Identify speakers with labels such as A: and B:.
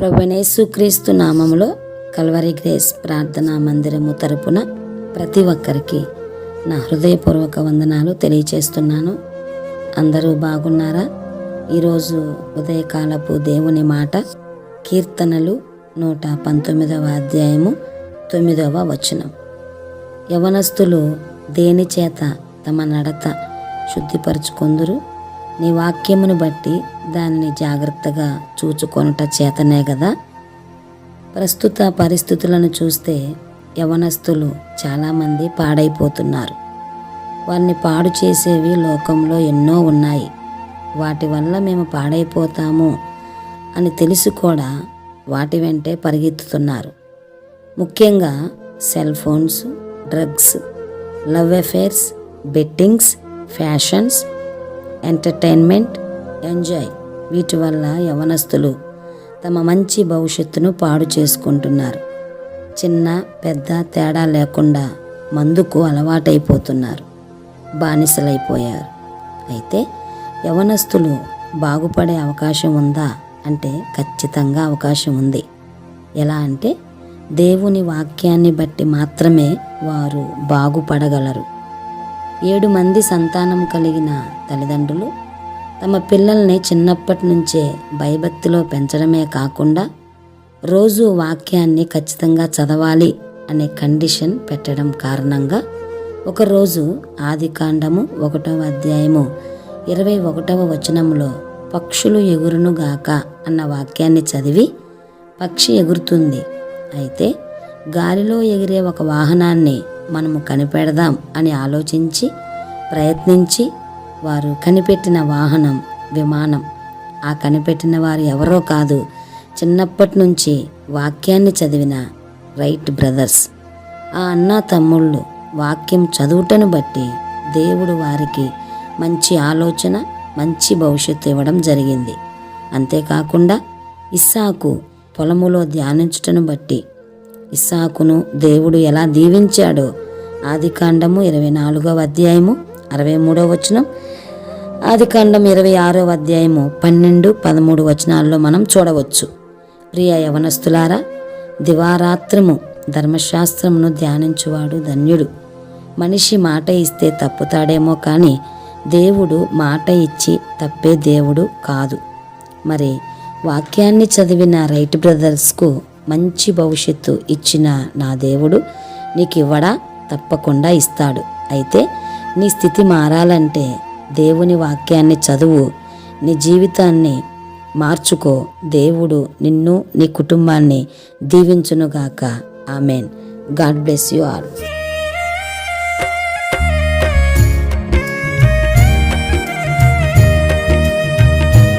A: ప్రభునేసుక్రీస్తు నామములో Calvary grace ప్రార్థనా మందిరము తరపున ప్రతి ఒక్కరికి నా హృదయపూర్వక వందనాలు తెలియచేస్తున్నాను. అందరూ బాగున్నారా? ఈరోజు ఉదయకాలపు దేవుని మాట కీర్తనలు నూట పంతొమ్మిదవ అధ్యాయము తొమ్మిదవ వచనం. యవనస్తులు దేని చేత తమ నడత శుద్ధిపరుచుకొందురు? నీ వాక్యమును బట్టి దానిని జాగ్రత్తగా చూచుకొనుట చేతనే కదా ప్రస్తుత పరిస్థితులను చూస్తే యవనస్తులు చాలామంది పాడైపోతున్నారు. వారిని పాడు చేసేవి లోకంలో ఎన్నో ఉన్నాయి. వాటి వల్ల మేము పాడైపోతాము అని తెలిసి కూడా వాటి వెంటే పరిగెత్తుతున్నారు. ముఖ్యంగా cell phones drugs love affairs bettings fashions entertainment enjoy వీటి వల్ల యవనస్తులు తమ మంచి భవిష్యత్తును పాడు చేసుకుంటున్నారు. చిన్న పెద్ద తేడా లేకుండా మందుకు అలవాటైపోతున్నారు. బానిసలైపోయారు. అయితే యవనస్తులు బాగుపడే అవకాశం ఉందా అంటే ఖచ్చితంగా అవకాశం ఉంది. ఎలా అంటే దేవుని వాక్యాన్ని బట్టి మాత్రమే వారు బాగుపడగలరు. ఏడు మంది సంతానం కలిగిన తల్లిదండ్రులు తమ పిల్లల్ని చిన్నప్పటి నుంచే భయభక్తిలో పెంచడమే కాకుండా రోజు వాక్యాన్ని ఖచ్చితంగా చదవాలి అనే కండిషన్ పెట్టడం కారణంగా ఒకరోజు ఆదికాండము ఒకటవ అధ్యాయము ఇరవై ఒకటవ వచనంలో పక్షులు ఎగురునుగాక అన్న వాక్యాన్ని చదివి పక్షి ఎగురుతుంది. అయితే గాలిలో ఎగిరే ఒక వాహనాన్ని మనము కనిపెడదాం అని ఆలోచించి ప్రయత్నించి వారు కనిపెట్టిన వాహనం విమానం. ఆ కనిపెట్టిన వారు ఎవరో కాదు చిన్నప్పటి నుంచి వాక్యాన్ని చదివిన రైట్ బ్రదర్స్. ఆ అన్న తమ్ముళ్ళు వాక్యం చదువుటను బట్టి దేవుడు వారికి మంచి ఆలోచన మంచి భవిష్యత్తు ఇవ్వడం జరిగింది. అంతేకాకుండా ఇస్సాకు పొలములో ధ్యానించుటను బట్టి ఇస్సాకును దేవుడు ఎలా దీవించాడో ఆదికాండము ఇరవై నాలుగవ అధ్యాయము అరవై మూడవ వచనం. ఆదికాండం ఇరవై ఆరవ అధ్యాయము పన్నెండు పదమూడు వచనాల్లో మనం చూడవచ్చు. ప్రియ యవనస్తులారా దివారాత్రము ధర్మశాస్త్రమును ధ్యానించువాడు ధన్యుడు. మనిషి మాట ఇస్తే తప్పుతాడేమో కానీ దేవుడు మాట ఇచ్చి తప్పే దేవుడు కాదు. మరి వాక్యాన్ని చదివిన రైట్ బ్రదర్స్కు మంచి భవిష్యత్తు ఇచ్చిన నా దేవుడు నీకు ఇవ్వడా తప్పకుండా ఇస్తాడు. అయితే నీ స్థితి మారాలంటే దేవుని వాక్యాన్ని చదువు నీ జీవితాన్ని మార్చుకో. దేవుడు నిన్ను నీ కుటుంబాన్ని దీవించునుగాక. Amen. God bless you all.